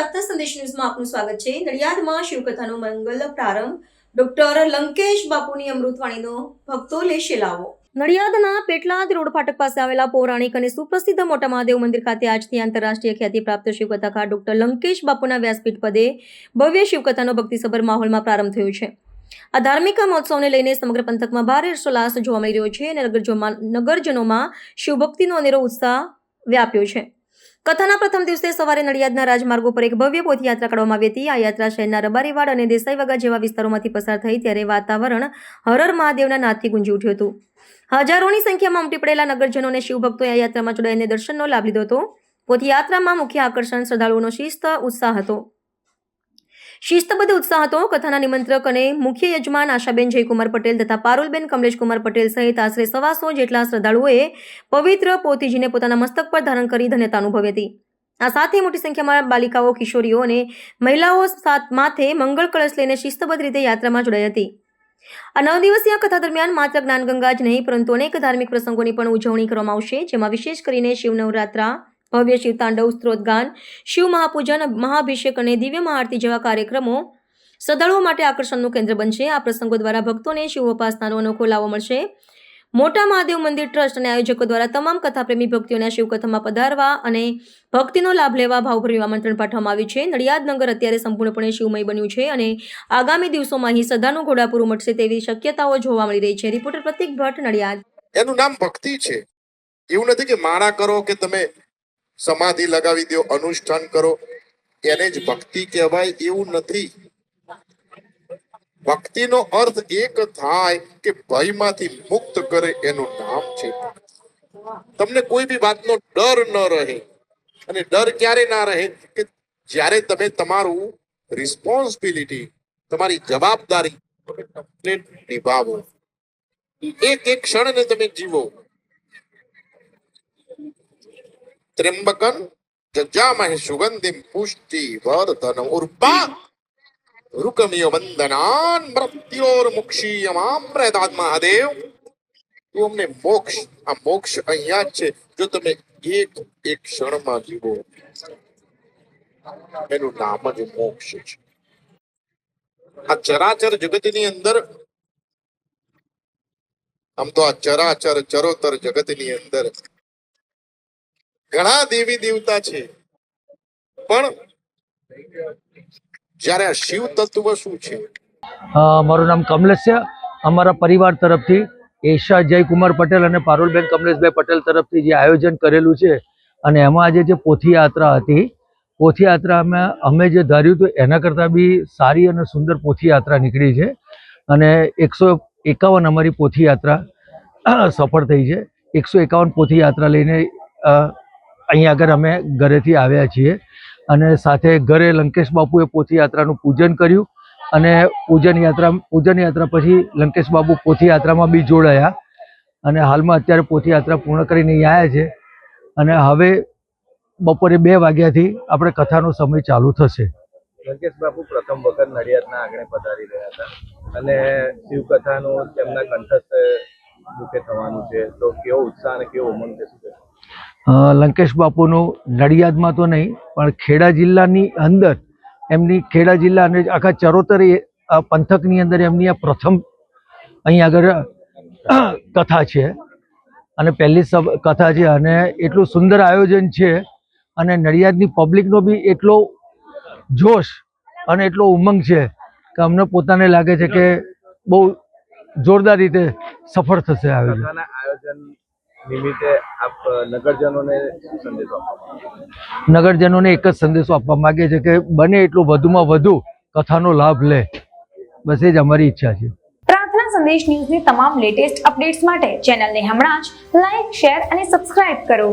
પ્રાર્થના સંદેશ ન્યૂઝમાં આપનું સ્વાગત છે. નડિયાદમાં શિવકથાનો મંગલ પ્રારંભ. ડોક્ટર લંકેશ બાપુની અમૃતવાણીનો ભક્તો લેશે લાવો નડિયાદના પેટલાદ રોડ ફાટક પાસે આવેલા પૌરાણિક અને સુપ્રસિદ્ધ મોટા મહાદેવ મંદિર ખાતે આજથી આંતરરાષ્ટ્રીય ખ્યાતિ પ્રાપ્ત શિવકથાકાર ડોક્ટર લંકેશ બાપુના વ્યાસપીઠ પદે ભવ્ય શિવકથાનો ભક્તિસભર માહોલમાં પ્રારંભ થયો છે. આ ધાર્મિક મહોત્સવને લઈને સમગ્ર પંથકમાં ભારે હર્ષોલ્લાસ જોવા મળી રહ્યો છે અને નગરજનોમાં શિવભક્તિનો અનેરો ઉત્સાહ વ્યાપ્યો છે. કથાના પ્રથમ દિવસે સવારે નડિયાદના રાજમાર્ગો પર એક ભવ્ય પોથયાત્રા કાઢવામાં આવી હતી. આ યાત્રા શહેરના રબારીવાડ અને દેસાઈવાગા જેવા વિસ્તારોમાંથી પસાર થઈ ત્યારે વાતાવરણ હરર મહાદેવના નાદથી ગુંજી ઉઠ્યું હતું. હજારોની સંખ્યામાં ઉમટી પડેલા નગરજનો અને શિવભક્તોએ આ યાત્રામાં જોડાઈને દર્શનનો લાભ લીધો હતો. પોથયાત્રામાં મુખ્ય આકર્ષણ શ્રદ્ધાળુઓનો શિસ્ત, ઉત્સાહ હતો. શિસ્તબદ્ધ ઉત્સાહ હતો કથાના નિમંત્રક અને મુખ્ય યજમાન આશાબેન જયકુમાર પટેલ તથા પારુલબેન કમલેશકુમાર પટેલ સહિત આશરે સવાસો જેટલા શ્રદ્ધાળુઓએ પવિત્ર પોતીજીને પોતાના મસ્તક પર ધારણ કરી ધન્યતા અનુભવી હતી. આ સાથે મોટી સંખ્યામાં બાલિકાઓ, કિશોરીઓ અને મહિલાઓ સાથ માથે મંગળ કળશ લઈને શિસ્તબદ્ધ રીતે યાત્રામાં જોડાઈ હતી. આ નવ દિવસીય કથા દરમિયાન માત્ર જ્ઞાનગંગા જ નહીં, પરંતુ અનેક ધાર્મિક પ્રસંગોની પણ ઉજવણી કરવામાં આવશે, જેમાં વિશેષ કરીને શિવ નવરાત્રા ભવ્ય શિવ તાંડવ સ્ત્રોતગાન, શિવ મહાપૂજન, મહાભિષેક અને દિવ્ય મહાઆરતી જેવા કાર્યક્રમો શ્રદ્ધાળુઓ માટે આકર્ષણનું કેન્દ્ર બનશે. આ પ્રસંગો દ્વારા ભક્તોને શિવ ઉપાસનાનો અનોખો લાવો મળશે. મોટા મહાદેવ મંદિર ટ્રસ્ટ અને આયોજકો દ્વારા તમામ કથાપ્રેમી ભક્તિઓને શિવકથામાં પધારવા અને ભક્તિનો લાભ લેવા ભાવભર્યું આમંત્રણ પાઠવવામાં આવ્યું છે. નડિયાદ નગર અત્યારે સંપૂર્ણપણે શિવમય બન્યું છે અને આગામી દિવસોમાં અહીં શ્રદ્ધાનું ઘોડાપુર ઉમટશે તેવી શક્યતાઓ જોવા મળી રહી છે. રિપોર્ટર પ્રતિક ભટ્ટ, નડિયાદ. એનું નામ ભક્તિ છે. એવું નથી કે માળા કરો કે તમે સમાધિ લગાવી દો, અનુષ્ઠાન કરો. એને જ ભક્તિ કહેવાય એવું નથી. ભક્તિનો અર્થ એક થાય કે ભયમાંથી મુક્ત કરે એનું નામ છે તમને કોઈ બી વાતનો ડર ન રહે. અને ડર ક્યારે ના રહે કે જ્યારે તમે તમારું રિસ્પોન્સિબિલિટી તમારી જવાબદારી નિભાવો. એક એક ક્ષણને તમે જીવો. ત્ર્યંબકન જજામહે સુગંધિમ પુષ્ટિ વર્ધન ઉર્પા રુકમિય વંદનાન મૃત્યોર મુક્ષીયમામ્રદાદ મહાદેવ તું અમને મોક્ષ આ મોક્ષ અહીંયા છે જો તમે એક એક ક્ષણમાં જીવો એનું નામ જ મોક્ષ છે આ ચરાચર જગતની અંદર આમ તો આ ચરાચર ચરોતર જગતની અંદર ઘણા દેવી દેવતા છે. પણ જ્યારે આ શિવ તત્વ શું છે? મારું નામ કમલેશ છે અમારા પરિવાર તરફથી એશા જયકુમાર પટેલ અને પારુલબેન કમલેશભાઈ પટેલ તરફથી જે આયોજન કરેલું છે અને એમાં આજે જે પોથીયાત્રા હતી પોથીયાત્રા અમે અમે જે ધાર્યું હતું, એના કરતાં બી સારી અને સુંદર પોથી યાત્રા નીકળી છે. અને એકસો એકાવન અમારી પોથી યાત્રા સફળ થઈ છે. એકસો એકાવન પોથી યાત્રા લઈને અહીંયા આગળ અમે ઘરેથી આવ્યા છીએ અને સાથે ઘરે લંકેશ બાપુએ પોથીયાત્રાનું પૂજન કર્યું અને પૂજન યાત્રા પૂજન યાત્રા પછી લંકેશ બાબુ પોથીયાત્રામાં બી જોડાયા અને હાલમાં અત્યારે પોથીયાત્રા પૂર્ણ કરીને આવ્યા છે અને હવે બપોરે બે વાગ્યાથી આપણે કથાનો સમય ચાલુ થશે. લંકેશ બાપુ પ્રથમ વખત નડિયાદના આંગણે પધારી રહ્યા હતા અને શિવકથાનું તેમના કંઠસ્થ મુખે થવાનું છે. તો કેવો ઉત્સાહ અને કેવો ઉમંગ છે? લંકેશ બાપુનું નડિયાદમાં તો નહીં પણ ખેડા જિલ્લાની અંદર એમની ખેડા જિલ્લા અને આખા ચરોતર આ પંથકની અંદર એમની આ પ્રથમ અહીં આગળ કથા છે. અને પહેલી કથા છે અને એટલું સુંદર આયોજન છે અને નડિયાદની પબ્લિકનો બી એટલો જોશ અને એટલો ઉમંગ છે કે અમને પોતાને લાગે છે કે બહુ જોરદાર રીતે સફળ થશે આયોજન નિમિત્તે આપ નગરજનોને સંદેશો નગરજનોને એક જ સંદેશો આપવા માંગે છે કે બને એટલું વધુમાં વધુ કથાનો લાભ લે. બસ એ જ અમારી ઈચ્છા છે. પ્રાર્થના સંદેશ ન્યૂઝની તમામ લેટેસ્ટ અપડેટ્સ માટે ચેનલને હમણાં જ લાઈક શેર અને સબસ્ક્રાઇબ કરો.